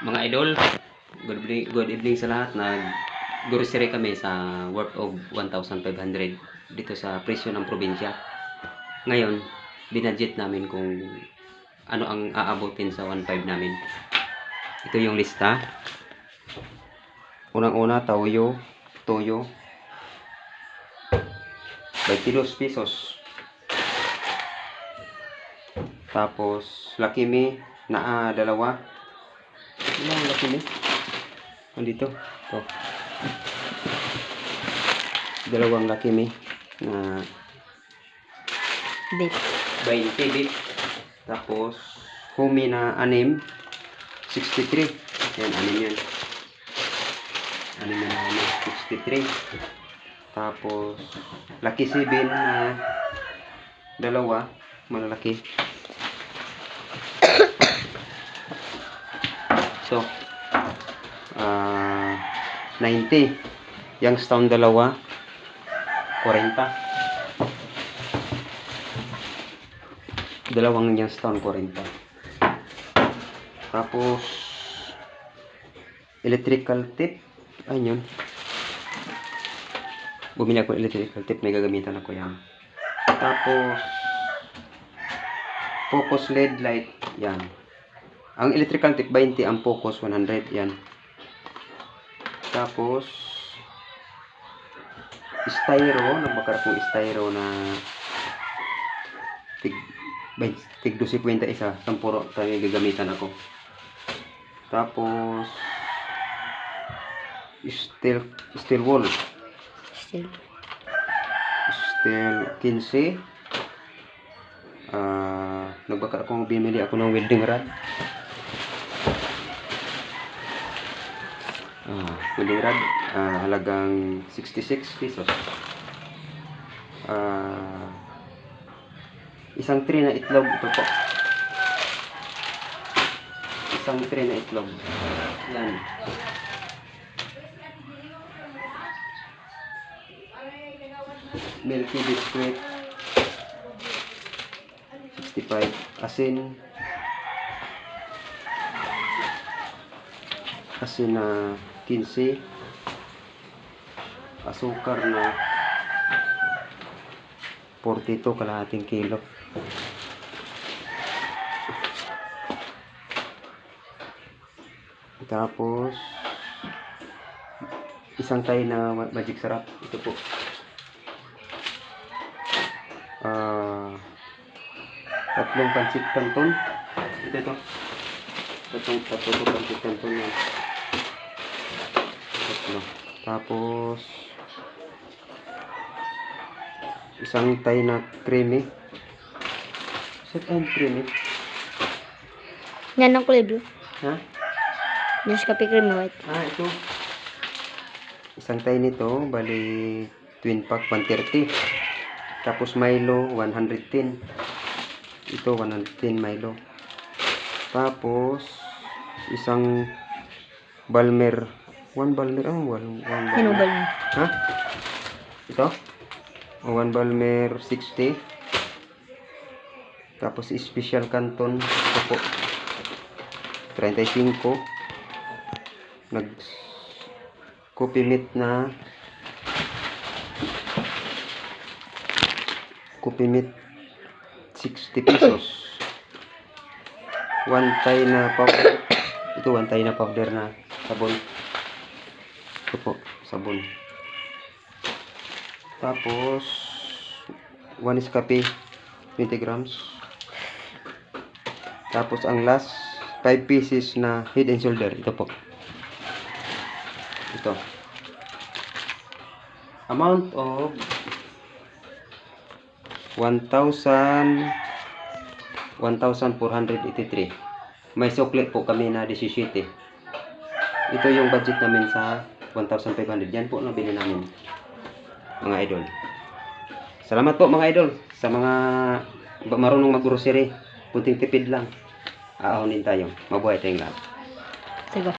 Mga idol, good evening, good evening sa lahat. Nag grocery kami sa worth of 1,500 dito sa presyo ng probinsya. Ngayon, binadget namin kung ano ang aabutin sa 1.5 namin. Ito yung lista. Unang-una, toyo, toyo. 22 pesos. Tapos, Lakimi na ah, dalawa. Ano ang Lakimi? Andito. Ito. Dalawang Lakimi na Date. 20 bit. Tapos, Humi na anim. 63. Yan, anim yan. Anim na anim. 63. Tapos, Lucky 7 na dalawa. Malalaki. So, ah 90. Youngstown dalawa. 40. Dalawang Youngstown 40. Tapos, electrical tape. Ayun yun. Bumili ako electrical tape. May gagamitan ako yan. Tapos, focus LED light. Yan. Ang electrical tape 20, ang focus 100. Yan. Tapos, styro. Nagbakar akong styro na tig, bay, tig 12 kwenta isa. Tampuro tayo gagamitan ako. Tapos, steel, steel wall. Still. Steel 15. Ah, nagbakar ako bimili ako ng welding rod. Ah, welding rod, ah, halagang 66 pesos. Ah, isang tray na itlog ito po. Isang tray na itlog. Yan. Milky biscuit. 65 asin asin na 15 asukar na 42 kalahating kilo. Tapos isang tayo na ma- magic sarap. Ito po. Ah tatlong pansit canton. Ito ito. Tatlong tatlong pansit canton yan tatlo tapos isang tay na creamy. Set and creamy? Yan ang kulay blue. ha? Yan sa kape cream white. ah ito. Isang tay nito bali twin pack 130 tapos Milo 110 ito 110 Milo. Tapos isang Balmer one Balmer ang one, one Balmer. Hinubal mo. ha ito? O one Balmer 60 tapos special canton ito po. 35 nag coffee meat na. Coffee meat 60 pesos. One tie na powder. Ito one tie na powder na sabon ito po sabon. Tapos one is kape 20 grams. Tapos ang last 5 pieces na head and shoulder. Ito po. Ito. Amount of 1,000 1,483 may suklit po kami na 17 ito yung budget namin sa 1,500 yan po nabili namin mga idol. Salamat po mga idol sa mga marunong mag-grocery. Kunting tipid lang. Aahonin tayo. Mabuhay tayong lahat